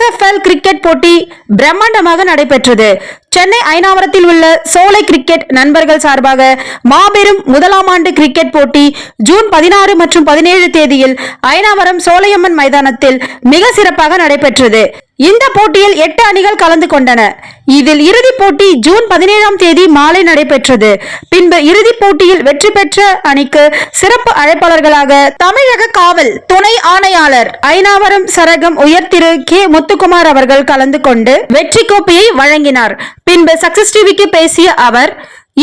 SFL cricket போட்டி பிரம்மாண்டமாக நடைபெற்றது. சென்னை ஐநாவரத்தில் உள்ள சோலை கிரிக்கெட் நண்பர்கள் சார்பாக மாபெரும் முதலாம் ஆண்டு கிரிக்கெட் போட்டி ஜூன் பதினாறு மற்றும் பதினேழு தேதியில் ஐநாவரம் சோலையம்மன் மைதானத்தில் மிக சிறப்பாக நடைபெற்றது. இந்த போட்டியில் எட்டு அணிகள் கலந்து கொண்டன. இதில் இறுதிப் போட்டி ஜூன் பதினேழாம் தேதி மாலை நடைபெற்றது. பின்பு இறுதிப் போட்டியில் வெற்றி பெற்ற அணிக்கு சிறப்பு அழைப்பாளர்களாக தமிழக காவல் துணை ஆணையாளர் ஐநாவரம் சரகம் உயர் திரு கே முத்துக்குமார் அவர்கள் கலந்து கொண்டு வெற்றி கோப்பையை வழங்கினார். பின்பு சக்சஸ் டிவிக்கு பேசிய அவர்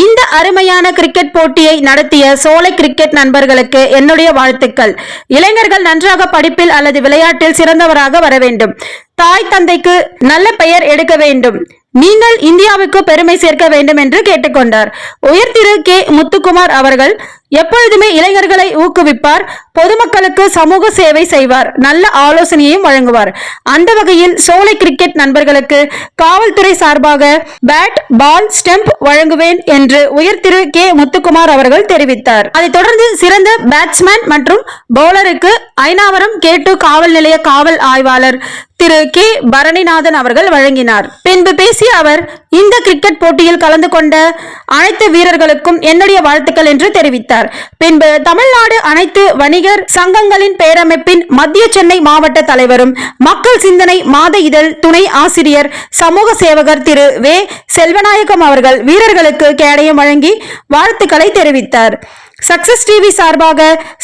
இந்த அருமையான கிரிக்கெட் போட்டியை நடத்திய சோலை கிரிக்கெட் நண்பர்களுக்கு என்னுடைய வாழ்த்துக்கள். இளைஞர்கள் நன்றாக படிப்பில் அல்லது விளையாட்டில் சிறந்தவராக வர வேண்டும். தாய் தந்தைக்கு நல்ல பெயர் எடுக்க வேண்டும். நீங்கள் இந்தியாவுக்கு பெருமை சேர்க்க வேண்டும் என்று கேட்டுக்கொண்டார். உயர் திரு கே. முத்துக்குமார் அவர்கள் எப்பொழுதுமே இளைஞர்களை ஊக்குவிப்பார். பொதுமக்களுக்கு சமூக சேவை செய்வார். நல்ல ஆலோசனையையும் வழங்குவார். அந்த வகையில் சோலை கிரிக்கெட் நண்பர்களுக்கு காவல்துறை சார்பாக பேட் பால் ஸ்டெம்ப் வழங்குவேன் என்று உயர் திரு கே. முத்துக்குமார் அவர்கள் தெரிவித்தார். அதைத் தொடர்ந்து சிறந்த பேட்ஸ்மேன் மற்றும் பவுலருக்கு ஐநாவரம் கேட்டு காவல் நிலைய காவல் ஆய்வாளர் திரு கே. பரணிநாதன் அவர்கள் வழங்கினார். பின்பு பேசிய அவர் இந்த கிரிக்கெட் போட்டியில் கலந்து கொண்ட அனைத்து வீரர்களுக்கும் என்னுடைய வாழ்த்துக்கள் என்று தெரிவித்தார். பின்பு தமிழ்நாடு அனைத்து வணிக வணிகர் சங்கங்களின் பேரமைப்பின் மத்திய சென்னை மாவட்ட தலைவரும் மக்கள் சிந்தனை மாத இதழ் துணை ஆசிரியர் சமூக சேவகர் திரு. வே. செல்வநாயகம் அவர்கள் வீரர்களுக்கு கேடயம் வழங்கி வாழ்த்துக்களை தெரிவித்தார். சக்சஸ் டிவி சார்பாக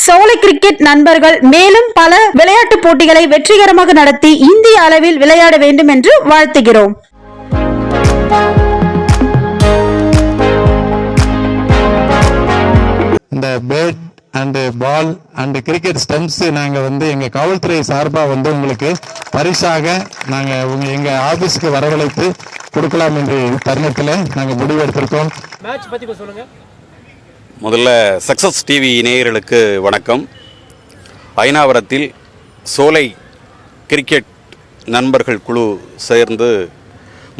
சோலை கிரிக்கெட் நண்பர்கள் மேலும் பல விளையாட்டுப் போட்டிகளை வெற்றிகரமாக நடத்தி இந்திய அளவில் விளையாட வேண்டும் என்று வாழ்த்துகிறோம். இந்த bat and ball and cricket stumps நாங்கள் வந்து எங்கள் காவல்துறை சார்பாக வந்து உங்களுக்கு பரிசாக நாங்கள் உங்க எங்கள் ஆஃபீஸுக்கு வரவழைத்து கொடுக்கலாம் என்று தருணத்தில் நாங்கள் முடிவெடுத்திருக்கோம் மேட்ச் பத்தி கொஞ்சம் சொல்லுங்க. முதல்ல சக்சஸ் டிவி நேயர்களுக்கு வணக்கம். ஐநாவரத்தில் சோலை கிரிக்கெட் நண்பர்கள் குழு சேர்ந்து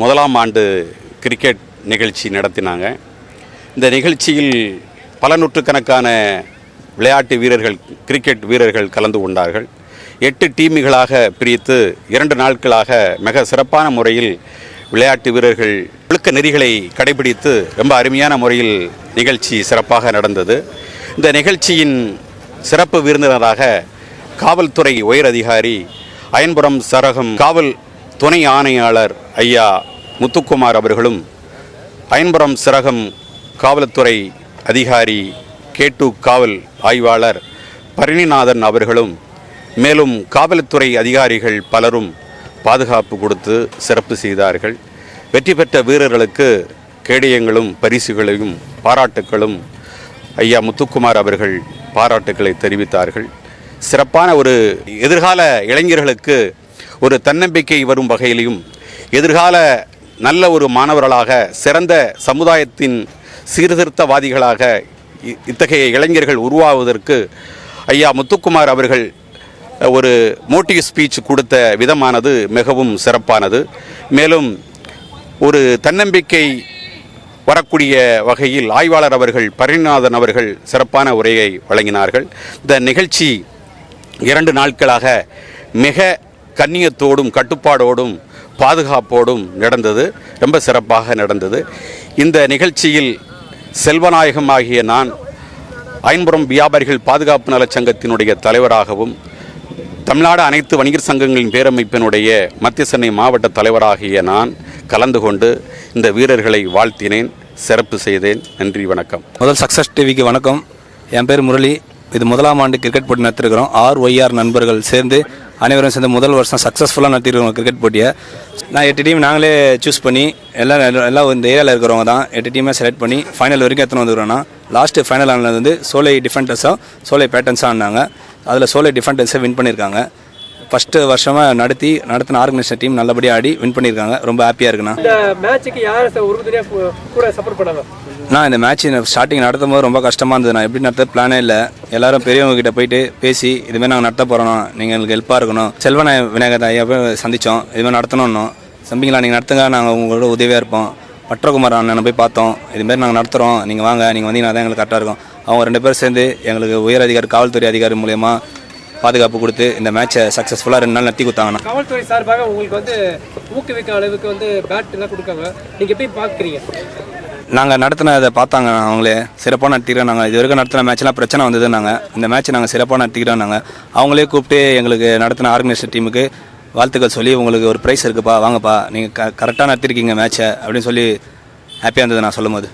முதலாம் ஆண்டு கிரிக்கெட் நிகழ்ச்சி நடத்தினாங்க. இந்த நிகழ்ச்சியில் பல நூற்றுக்கணக்கான விளையாட்டு வீரர்கள் கிரிக்கெட் வீரர்கள் கலந்து கொண்டார்கள். எட்டு டீமுகளாக பிரித்து இரண்டு நாட்களாக மிக சிறப்பான முறையில் விளையாட்டு வீரர்கள் ஒழுக்க நெறிகளை கடைபிடித்து ரொம்ப அருமையான முறையில் நிகழ்ச்சி சிறப்பாக நடந்தது. இந்த நிகழ்ச்சியின் சிறப்பு விருந்தினராக காவல்துறை உயர் அதிகாரி அயன்புரம் சரகம் காவல் துணை ஆணையாளர் ஐயா முத்துக்குமார் அவர்களும் அயன்புரம் சிறகம் காவல்துறை அதிகாரி கேட்டு காவல் ஆய்வாளர் பரணிநாதன் அவர்களும் மேலும் காவல்துறை அதிகாரிகள் பலரும் பாதுகாப்பு கொடுத்து சிறப்பு செய்தார்கள். வெற்றி பெற்ற வீரர்களுக்கு கேடயங்களும் பரிசுகளையும் பாராட்டுக்களும் ஐயா முத்துக்குமார் அவர்கள் பாராட்டுக்களை தெரிவித்தார்கள். சிறப்பான ஒரு எதிர்கால இளைஞர்களுக்கு ஒரு தன்னம்பிக்கை வரும் வகையிலையும் எதிர்கால நல்ல ஒரு மாணவர்களாக சிறந்த சமுதாயத்தின் சீர்திருத்தவாதிகளாக இத்தகைய இளைஞர்கள் உருவாவதற்கு ஐயா முத்துக்குமார் அவர்கள் ஒரு மோட்டிவ் ஸ்பீச் கொடுத்த விதமானது மிகவும் சிறப்பானது. மேலும் ஒரு தன்னம்பிக்கை வரக்கூடிய வகையில் ஆய்வாளர் அவர்கள் பரிநாதன் அவர்கள் சிறப்பான உரையை வழங்கினார்கள். இந்த நிகழ்ச்சி இரண்டு நாட்களாக மிக கண்ணியத்தோடும் கட்டுப்பாடோடும் பாதுகாப்போடும் நடந்தது. ரொம்ப சிறப்பாக நடந்தது. இந்த நிகழ்ச்சியில் செல்வநாயகம் ஆகிய நான் ஐன்புறம் வியாபாரிகள் பாதுகாப்பு நலச் சங்கத்தினுடைய தலைவராகவும் தமிழ்நாடு அனைத்து வணிகர் சங்கங்களின் பேரமைப்பினுடைய மத்திய சென்னை மாவட்ட தலைவராகிய நான் கலந்து கொண்டு இந்த வீரர்களை வாழ்த்தினேன் சிறப்பு செய்தேன். நன்றி வணக்கம். முதல் சக்ஸஸ் டிவிக்கு வணக்கம். என் பேர் முரளி. இது முதலாம் ஆண்டு கிரிக்கெட் போட்டி நடத்திருக்கிறோம். ஆர் ஒய்ஆர் நண்பர்கள் சேர்ந்து அனைவரும் சேர்ந்து முதல் வருஷம் சக்ஸஸ்ஃபுல்லாக நடத்திருக்கோம் கிரிக்கெட் போட்டியை. நான் எட்டு டீம் நாங்களே சூஸ் பண்ணி எல்லாம் எல்லாம் இந்த ஏரியாவில் இருக்கிறவங்க தான் எட்டு டீமே செலக்ட் பண்ணி ஃபைனல் வரைக்கும் எத்தனை வந்துருக்கோம்னா லாஸ்ட்டு ஃபைனல் ஆனது வந்து சோலை டிஃபெண்டர்ஸாக சோலை பேட்டர்ன்ஸாக ஆனாங்க. அதில் சோலை டிஃபெண்டர்ஸை வின் பண்ணியிருக்காங்க. ஃபஸ்ட்டு வருஷமாக நடத்தி நடத்தின ஆர்கனைசேஷன் டீம் நல்லபடியாக ஆடி வின் பண்ணியிருக்காங்க. ரொம்ப ஹாப்பியாக இருக்குண்ணா. இந்த மேட்சுக்கு யார் உறுதுணையாக கூட சப்போர்ட் பண்ணாங்க? நான் இந்த மேட்ச் ஸ்டார்டிங் நடத்தும் போது ரொம்ப கஷ்டமாக இருந்தது. நான் எப்படி நடத்த பிளானே இல்லை. எல்லாரும் பெரியவங்க கிட்ட போயிட்டு பேசி இதுமாதிரி நாங்கள் நடத்த போகிறோம் நீங்கள் எங்களுக்கு ஹெல்ப்பாக இருக்கணும். செல்வநாய விநாயகர் ஐயா போய் சந்தித்தோம் இதுமாதிரி நடத்தணும்னோம் சம்பிங்களா நீங்கள் நடத்துங்க. நாங்கள் உங்களோட உதவியாக இருப்போம். பற்றகுமார் அண்ணனை போய் பார்த்தோம். இதுமாரி நாங்கள் நடத்துகிறோம் நீங்கள் வாங்க. நீங்கள் வந்தீங்கன்னா தான் எங்களுக்கு கரெக்டாக இருக்கும். அவங்க ரெண்டு பேரும் சேர்ந்து எங்களுக்கு உயர் அதிகாரி காவல்துறை அதிகாரி மூலயமா பாதுகாப்பு கொடுத்து இந்த மேட்சை சக்ஸஸ்ஃபுல்லாக ரெண்டு நாள் நடத்தி கொடுத்தாங்கண்ணா. காவல்துறை சார்பாக உங்களுக்கு வந்து ஊக்குவிக்க அளவுக்கு வந்து பேட் எல்லாம் கொடுக்காங்க நீங்கள் எப்படி பார்க்குறீங்க? நாங்கள் நடத்தினதை பார்த்தாங்க அவங்களே. சிறப்பாக நடத்திக்கிறோம் நாங்கள் இது வரைக்கும் நடத்தின மேட்ச்லாம் பிரச்சனை வந்தது நாங்கள் இந்த மேட்ச் நாங்கள் சிறப்பாக நடத்திக்கிறோம் நாங்கள் அவங்களே கூப்பிட்டு எங்களுக்கு நடத்தின ஆர்கனைசேஷன் டீமுக்கு வாழ்த்துக்கள் சொல்லி உங்களுக்கு ஒரு ப்ரைஸ் இருக்குப்பா வாங்கப்பா. நீங்கள் க கரெக்டாக நடத்திருக்கீங்க மேட்ச்சை அப்படின்னு சொல்லி ஹாப்பியாக இருந்தது நான் சொல்லும்போது.